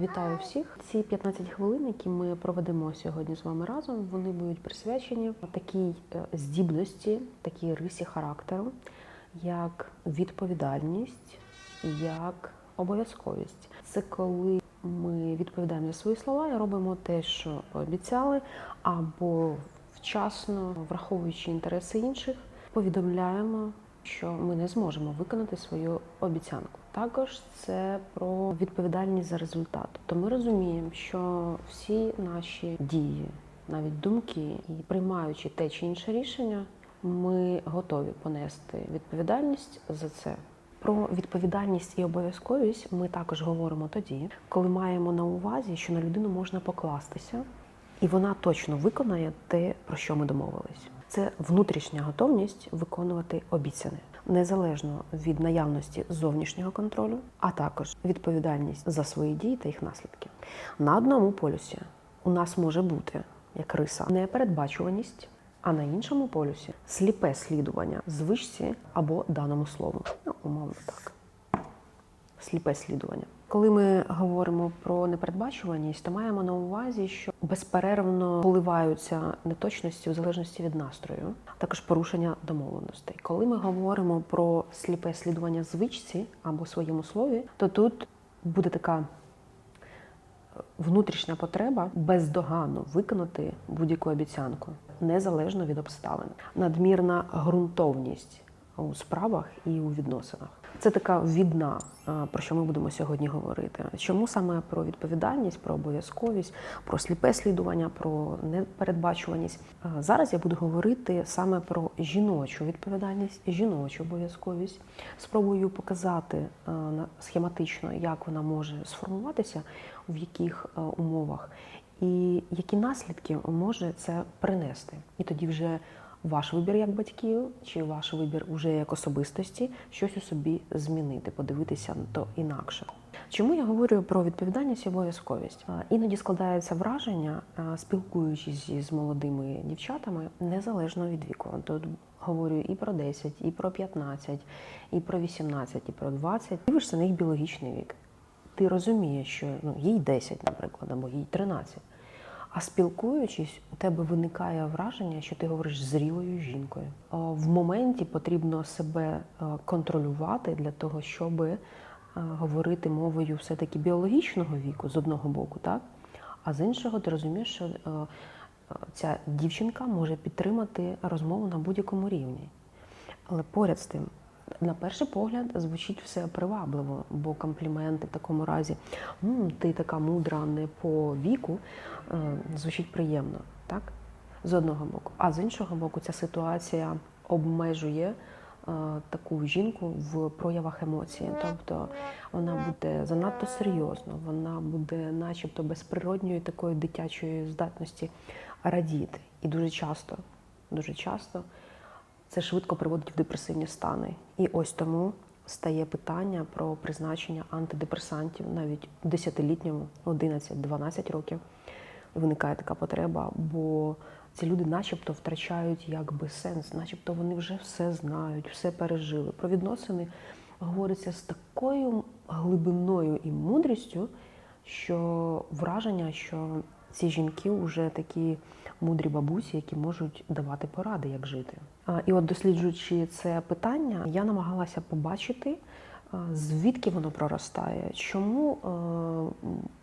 Вітаю всіх! Ці 15 хвилин, які ми проведемо сьогодні з вами разом, вони будуть присвячені такій е, здібності, такій рисі характеру, як відповідальність, як обов'язковість. Це коли ми відповідаємо за свої слова і робимо те, що обіцяли, або вчасно, враховуючи інтереси інших, повідомляємо що ми не зможемо виконати свою обіцянку. Також це про відповідальність за результат. Тобто ми розуміємо, що всі наші дії, навіть думки, і приймаючи те чи інше рішення, ми готові понести відповідальність за це. Про відповідальність і обов'язковість ми також говоримо тоді, коли маємо на увазі, що на людину можна покластися, і вона точно виконає те, про що ми домовились. Це внутрішня готовність виконувати обіцяне незалежно від наявності зовнішнього контролю, а також відповідальність за свої дії та їх наслідки. На одному полюсі у нас може бути як риса непередбачуваність, а на іншому полюсі сліпе слідування звичці або даному слову. Ну, умовно так. Сліпе слідування. Коли ми говоримо про непередбачуваність, то маємо на увазі, що безперервно поливаються неточності в залежності від настрою, також порушення домовленостей. Коли ми говоримо про сліпе слідування звичці або своєму слові, то тут буде така внутрішня потреба бездоганно виконати будь-яку обіцянку, незалежно від обставин, надмірна ґрунтовність у справах і у відносинах. Це така відна, про що ми будемо сьогодні говорити. Чому саме про відповідальність, про обов'язковість, про сліпе слідування, про непередбачуваність? Зараз я буду говорити саме про жіночу відповідальність, жіночу обов'язковість. Спробую показати схематично, як вона може сформуватися, в яких умовах, і які наслідки може це принести. І тоді вже ваш вибір як батьків, чи ваш вибір уже як особистості щось у собі змінити, подивитися на то інакше. Чому я говорю про відповідальність і обов'язковість? Іноді складається враження, спілкуючись з молодими дівчатами, незалежно від віку. Тут говорю і про 10, і про 15, і про 18, і про 20. Дивишся на їх біологічний вік. Ти розумієш, що ну, їй 10, наприклад, або їй 13. А спілкуючись, у тебе виникає враження, що ти говориш зрілою жінкою. В моменті потрібно себе контролювати для того, щоб говорити мовою все-таки біологічного віку з одного боку, так? А з іншого, ти розумієш, що ця дівчинка може підтримати розмову на будь-якому рівні. Але поряд з тим, на перший погляд звучить все привабливо, бо компліменти в такому разі М, ти така мудра не по віку, звучить приємно, так? З одного боку. А з іншого боку, ця ситуація обмежує таку жінку в проявах емоцій. Тобто вона буде занадто серйозно, вона буде, начебто, безприродньої такої дитячої здатності радіти. І дуже часто, дуже часто це швидко приводить в депресивні стани. І ось тому стає питання про призначення антидепресантів навіть у 10-літньому, 11-12 років. Виникає така потреба, бо ці люди, начебто, втрачають якби сенс, начебто вони вже все знають, все пережили. Про відносини говориться з такою глибиною і мудрістю, що враження, що ці жінки вже такі мудрі бабусі, які можуть давати поради, як жити. І от досліджуючи це питання, я намагалася побачити, звідки воно проростає, чому,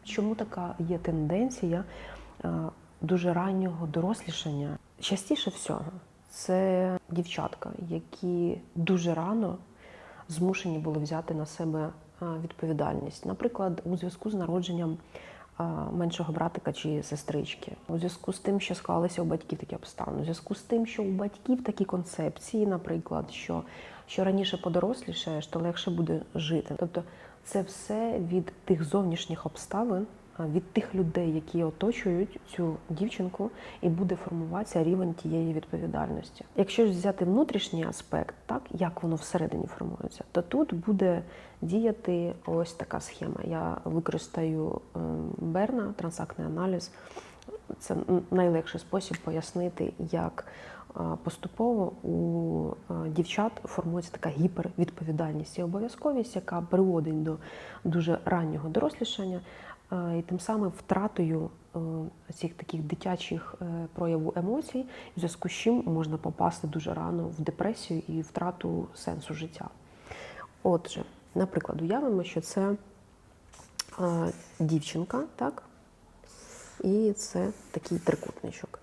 чому така є тенденція дуже раннього дорослішання. Частіше всього, це дівчатка, які дуже рано змушені були взяти на себе відповідальність, наприклад, у зв'язку з народженням меншого братика чи сестрички, у зв'язку з тим, що склалися у батьків такі обставини, у зв'язку з тим, що у батьків такі концепції, наприклад, що що раніше подорослішаєш, то легше буде жити. Тобто це все від тих зовнішніх обставин, від тих людей, які оточують цю дівчинку, і буде формуватися рівень тієї відповідальності. Якщо взяти внутрішній аспект, так як воно всередині формується, то тут буде діяти ось така схема. Я використаю Берна, трансактний аналіз. Це найлегший спосіб пояснити, як поступово у дівчат формується така гіпервідповідальність і обов'язковість, яка приводить до дуже раннього дорослішання. Е, і тим самим втратою е, цих таких дитячих е, прояву емоцій, в зв'язку з чим можна попасти дуже рано в депресію і втрату сенсу життя. Отже, наприклад, уявимо, що це дівчинка, так? І це такий трикутничок.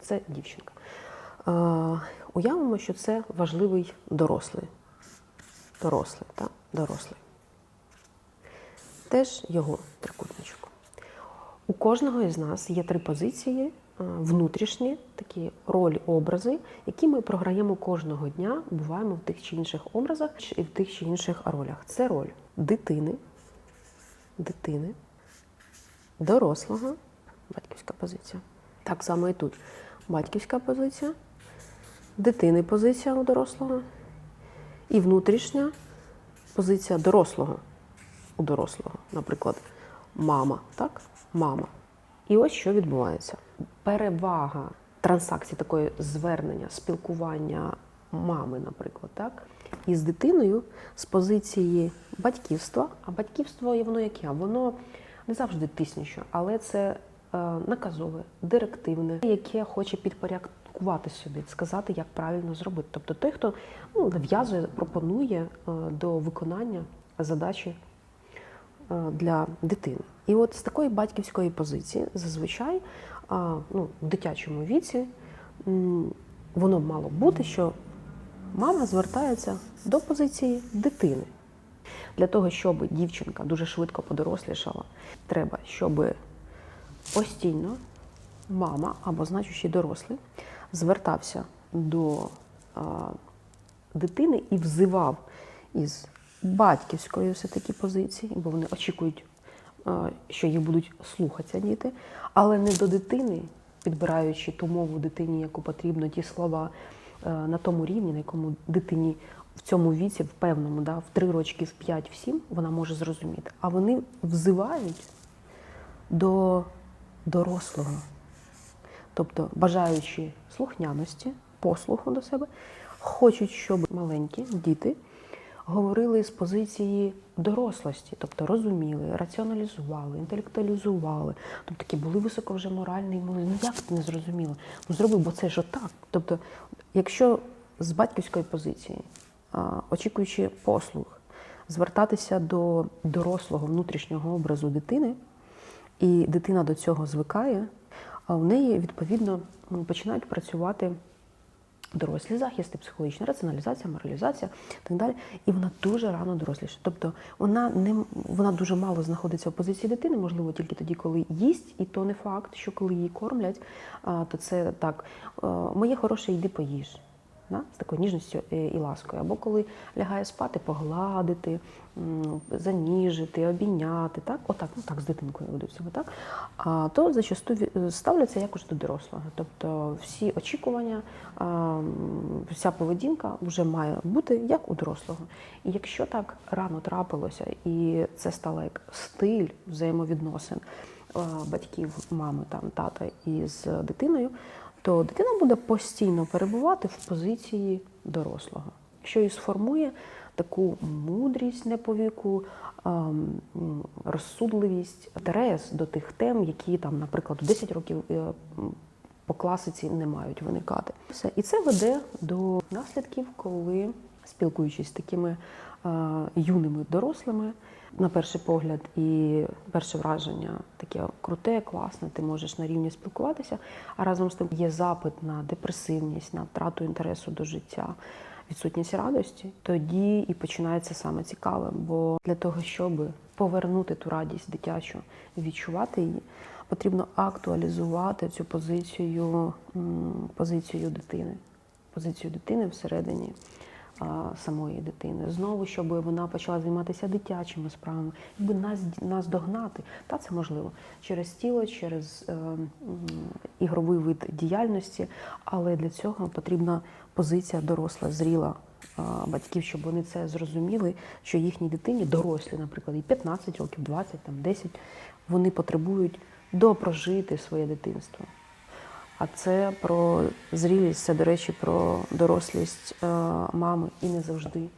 Це дівчинка. Уявимо, що це важливий дорослий. Дорослий, так? Дорослий. Теж його трикутничок. У кожного із нас є три позиції, е, внутрішні такі ролі, образи, які ми програємо кожного дня, буваємо в тих чи інших образах і в тих чи інших ролях. Це роль дитини, дитини, дорослого, батьківська позиція. Так само і тут. Батьківська позиція, дитини позиція у дорослого і внутрішня позиція дорослого у дорослого, наприклад, мама, так? Мама. І ось що відбувається. Перевага транзакції такої звернення, спілкування мами, наприклад, так? із дитиною з позиції батьківства. А батьківство є воно яке? Воно не завжди тиснюще, але це е, наказове, директивне, яке хоче підпорядкувати собі, сказати, як правильно зробити. Тобто той, хто ну, нав'язує, пропонує е, до виконання задачі для дитини. І от з такої батьківської позиції зазвичай ну, в дитячому віці воно мало бути, що мама звертається до позиції дитини. Для того, щоб дівчинка дуже швидко подорослішала, треба, щоб постійно мама або значущий дорослий звертався до а, дитини і взивав із батьківської все-таки позиції, бо вони очікують, що їх будуть слухатися діти, але не до дитини, підбираючи ту мову дитині, яку потрібно, ті слова е, на тому рівні, на якому дитині в цьому віці, в певному, да, в три рочки, в п'ять, в сім, вона може зрозуміти. А вони взивають до дорослого. Тобто, бажаючи слухняності, послуху до себе, хочуть, щоб маленькі діти говорили з позиції дорослості, тобто розуміли, раціоналізували, інтелектуалізували, тобто такі були високо вже моральні, були, ну як ти не зрозуміло? Ну зроби, бо це ж отак. Тобто, якщо з батьківської позиції, очікуючи послуг, звертатися до дорослого внутрішнього образу дитини, і дитина до цього звикає, а в неї відповідно починають працювати дорослі захисти, психологічна раціоналізація, моралізація і так далі. І вона дуже рано доросліша. Тобто вона не вона дуже мало знаходиться в позиції дитини, можливо, тільки тоді, коли їсть, і то не факт, що коли її кормлять, то це так, моє хороше, йди поїж. Да? З такою ніжністю е, і ласкою. Або коли лягає спати, погладити, заніжити, обійняти, так? Отак, ну так, з дитинкою ведуть себе, так? А то зачасту ставляться якось до дорослого. Тобто всі очікування, вся поведінка вже має бути як у дорослого. І якщо так рано трапилося, і це стало як стиль взаємовідносин батьків, мами, там, тата із дитиною, то дитина буде постійно перебувати в позиції дорослого, що і сформує таку мудрість не по віку, ем, розсудливість, інтерес до тих тем, які там, наприклад, у 10 років е, по класиці не мають виникати. Все. І це веде до наслідків, коли спілкуючись з такими е, юними дорослими, на перший погляд і перше враження таке круте, класне, ти можеш на рівні спілкуватися, а разом з тим є запит на депресивність, на втрату інтересу до життя, відсутність радості, тоді і починається саме цікаве. Бо для того, щоб повернути ту радість дитячу, відчувати її, потрібно актуалізувати цю позицію, позицію дитини, позицію дитини всередині самої дитини. Знову, щоб вона почала займатися дитячими справами, якби нас, нас догнати. Та це можливо через тіло, через е, ігровий вид діяльності, але для цього потрібна позиція доросла, зріла а, батьків, щоб вони це зрозуміли, що їхній дитині, дорослі, наприклад, і 15 років, 20, там, 10, вони потребують допрожити своє дитинство. А це про зрілість, це, до речі, про дорослість е, мами. І не завжди,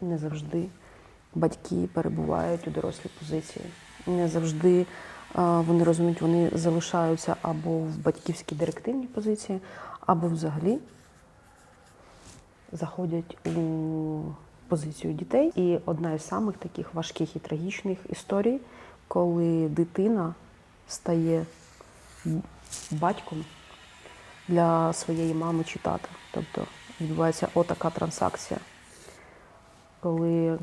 не завжди батьки перебувають у дорослій позиції. Не завжди е, вони розуміють, вони залишаються або в батьківській директивній позиції, або взагалі заходять у позицію дітей. І одна із самих таких важких і трагічних історій, коли дитина стає батьком для своєї мами чи тата. Тобто відбувається отака транзакція, коли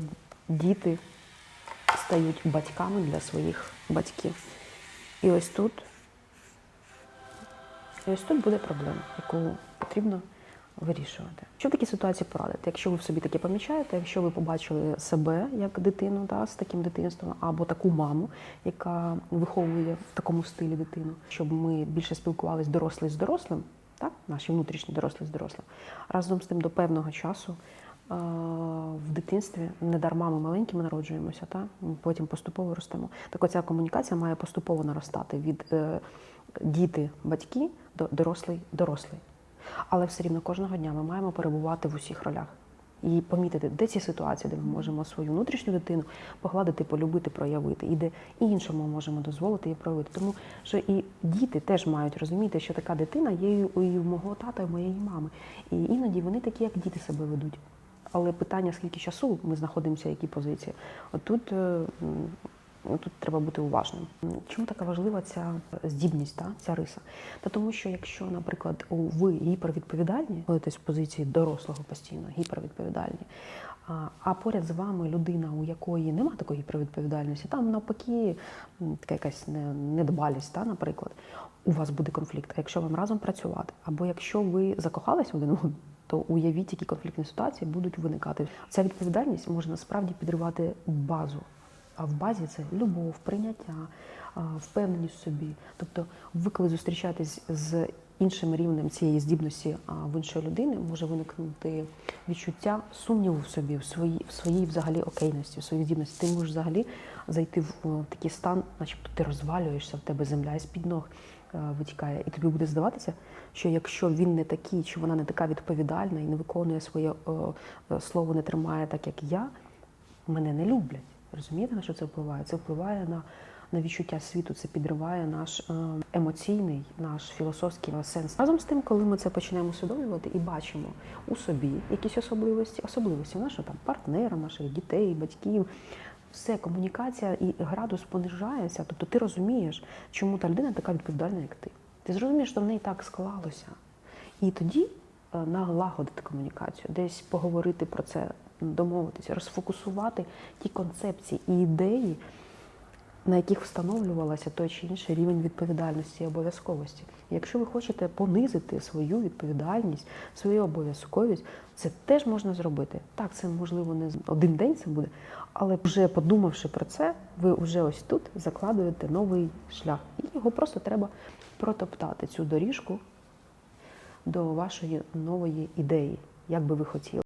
діти стають батьками для своїх батьків. І ось тут, і ось тут буде проблема, яку потрібно вирішувати. Що в такій ситуації порадити? Якщо ви в собі таке помічаєте, якщо ви побачили себе як дитину да, з таким дитинством, або таку маму, яка виховує в такому стилі дитину, щоб ми більше спілкувалися дорослий з дорослим, так, наші внутрішні дорослі з дорослим, разом з тим до певного часу. е, В дитинстві не дарма ми маленькими народжуємося, та потім поступово ростемо. Так оця комунікація має поступово наростати від е, діти, батьки до дорослий, дорослий. Але все рівно кожного дня ми маємо перебувати в усіх ролях і помітити, де ці ситуації, де ми можемо свою внутрішню дитину погладити, полюбити, проявити, і де іншому можемо дозволити її проявити. Тому що і діти теж мають розуміти, що така дитина є і у мого тата, і моєї мами. І іноді вони такі, як діти себе ведуть. Але питання, скільки часу ми знаходимося, в якій позиції, отут, е, тут треба бути уважним. Чому така важлива ця здібність, та, ця риса? Та тому, що якщо, наприклад, ви гіпервідповідальні, ходитесь в позиції дорослого постійно, гіпервідповідальні, а, поряд з вами людина, у якої немає такої гіпервідповідальності, там навпаки така якась не- недбалість, та, наприклад, у вас буде конфлікт. А якщо вам разом працювати, або якщо ви закохались один одного, то уявіть, які конфліктні ситуації будуть виникати. Ця відповідальність може насправді підривати базу. А в базі це любов, прийняття, впевненість в собі. Тобто, ви коли зустрічаєтесь з іншим рівнем цієї здібності в іншої людини, може виникнути відчуття сумніву в собі, в своїй, в своїй взагалі окейності, в своїй здібності. Ти можеш взагалі зайти в такий стан, начебто ти розвалюєшся, в тебе земля із-під ног е, витікає, і тобі буде здаватися, що якщо він не такий, чи вона не така відповідальна і не виконує своє е, слово, не тримає так, як я, мене не люблять. Розумієте, на що це впливає? Це впливає на, на відчуття світу, це підриває наш е, емоційний, наш філософський сенс. Разом з тим, коли ми це починаємо усвідомлювати і бачимо у собі якісь особливості, особливості нашого там партнера, наших дітей, батьків. Все, комунікація і градус понижається. Тобто ти розумієш, чому та людина така відповідальна, як ти. Ти зрозумієш, що в неї так склалося. І тоді е, налагодити комунікацію, десь поговорити про це, домовитися, розфокусувати ті концепції і ідеї, на яких встановлювалася той чи інший рівень відповідальності і обов'язковості. Якщо ви хочете понизити свою відповідальність, свою обов'язковість, це теж можна зробити. Так, це можливо не один день це буде, але вже подумавши про це, ви вже ось тут закладуєте новий шлях. І його просто треба протоптати цю доріжку до вашої нової ідеї, як би ви хотіли.